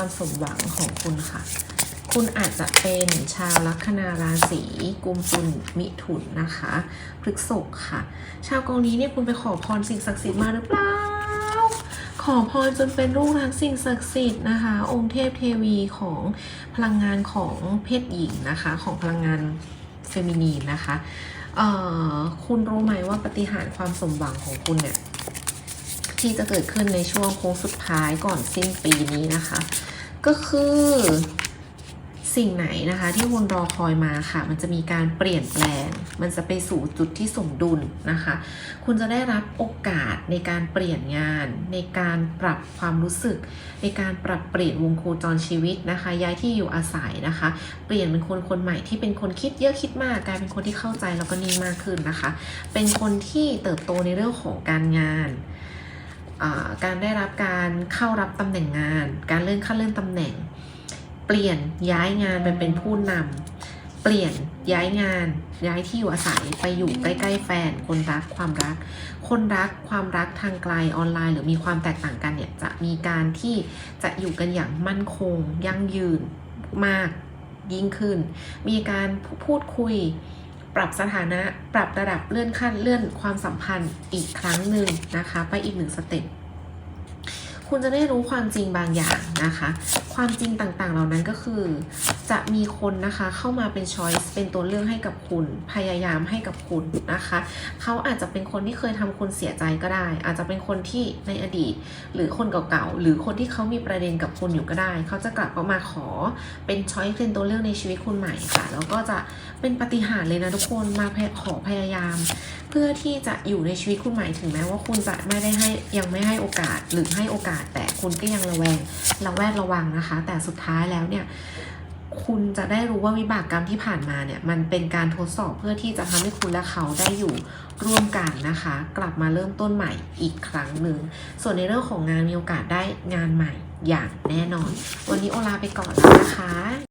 ความสมหวังของคุณค่ะ คุณอาจจะเป็นชาวลัคนาราศีกุมตุลมิถุนนะคะพฤษภค่ะ ชาวกองนี้เนี่ยคุณไปขอพรสิ่งศักดิ์สิทธิ์มาหรือเปล่า ขอพรจนเป็นลูกรักสิ่งศักดิ์สิทธิ์นะคะ องค์เทพเทวีของพลังงานของเพศหญิงนะคะ ของพลังงานเฟมินีนนะคะคุณรู้ไหมว่าปฏิหารความสมหวังของคุณเนี่ย ที่จะเกิดขึ้นในช่วงโค้งสุดท้ายก่อนสิ้นปีนี้นะคะ ก็คือสิ่งไหนนะคะที่คุณรอคอยมาค่ะ มันจะมีการเปลี่ยนแปลง มันจะไปสู่จุดที่สมดุลนะคะ คุณจะได้รับโอกาสในการเปลี่ยนงาน ในการปรับความรู้สึก ในการปรับเปลี่ยนวงโคจรชีวิตนะคะ ย้ายที่อยู่อาศัยนะคะ เปลี่ยนเป็นคนคนใหม่ที่เป็นคนคิดเยอะคิดมากกลายเป็นคนที่เข้าใจแล้วก็นิ่งมากขึ้นนะคะ เป็นคนที่เติบโตในเรื่องของการงาน การได้รับการเข้ารับตำแหน่งงาน การเลื่อนขั้นเลื่อนตำแหน่ง เปลี่ยนย้ายงานไปเป็นผู้นำเปลี่ยนย้ายงาน ย้ายที่อยู่อาศัยไปอยู่ใกล้ๆแฟน คนรักความรัก คนรักความรักทางไกลออนไลน์ หรือมีความแตกต่างกันเนี่ยจะมีการที่จะอยู่กันอย่างมั่นคงยั่งยืนมากยิ่งขึ้น มีการพูดคุย ปรับสถานะ ปรับระดับเลื่อนขั้นเลื่อนความสัมพันธ์อีกครั้งหนึ่งนะคะ ไปอีกหนึ่งสเต็ปคุณจะได้รู้ความจริงบางอย่างนะคะ ความจริงต่างๆ เหล่านั้นก็คือ จะมีคนนะคะเข้ามาเป็นช้อยส์เป็นตัวเลือกให้กับคุณ พยายามให้กับคุณนะคะ เขาอาจจะเป็นคนที่เคยทำคุณเสียใจก็ได้ อาจจะเป็นคนที่ในอดีต หรือคนเก่าๆ หรือคนที่เขามีประเด็นกับคุณอยู่ก็ได้ เขาจะกลับมาขอเป็นช้อยส์เป็นตัวเลือกในชีวิตคุณใหม่ค่ะ แล้วก็จะเป็นปฏิหารเลยนะทุกคนมาขอพยายาม เพื่อที่จะอยู่ในชีวิตคุณใหม่ถึงแม้ว่าคุณจะไม่ได้ให้ยังไม่ให้โอกาสหรือให้โอกาสแต่คุณก็ยังระแวงระแวดระวังนะคะนะคะ แต่สุดท้ายแล้วเนี่ยคุณจะได้รู้ว่าวิบากกรรมที่ผ่านมาเนี่ย มันเป็นการทดสอบเพื่อที่จะทำให้คุณและเขาได้อยู่ร่วมกันนะคะ กลับมาเริ่มต้นใหม่อีกครั้งหนึ่ง ส่วนในเรื่องของงานมีโอกาสได้งานใหม่อย่างแน่นอน วันนี้โอลาไปก่อนแล้วนะคะ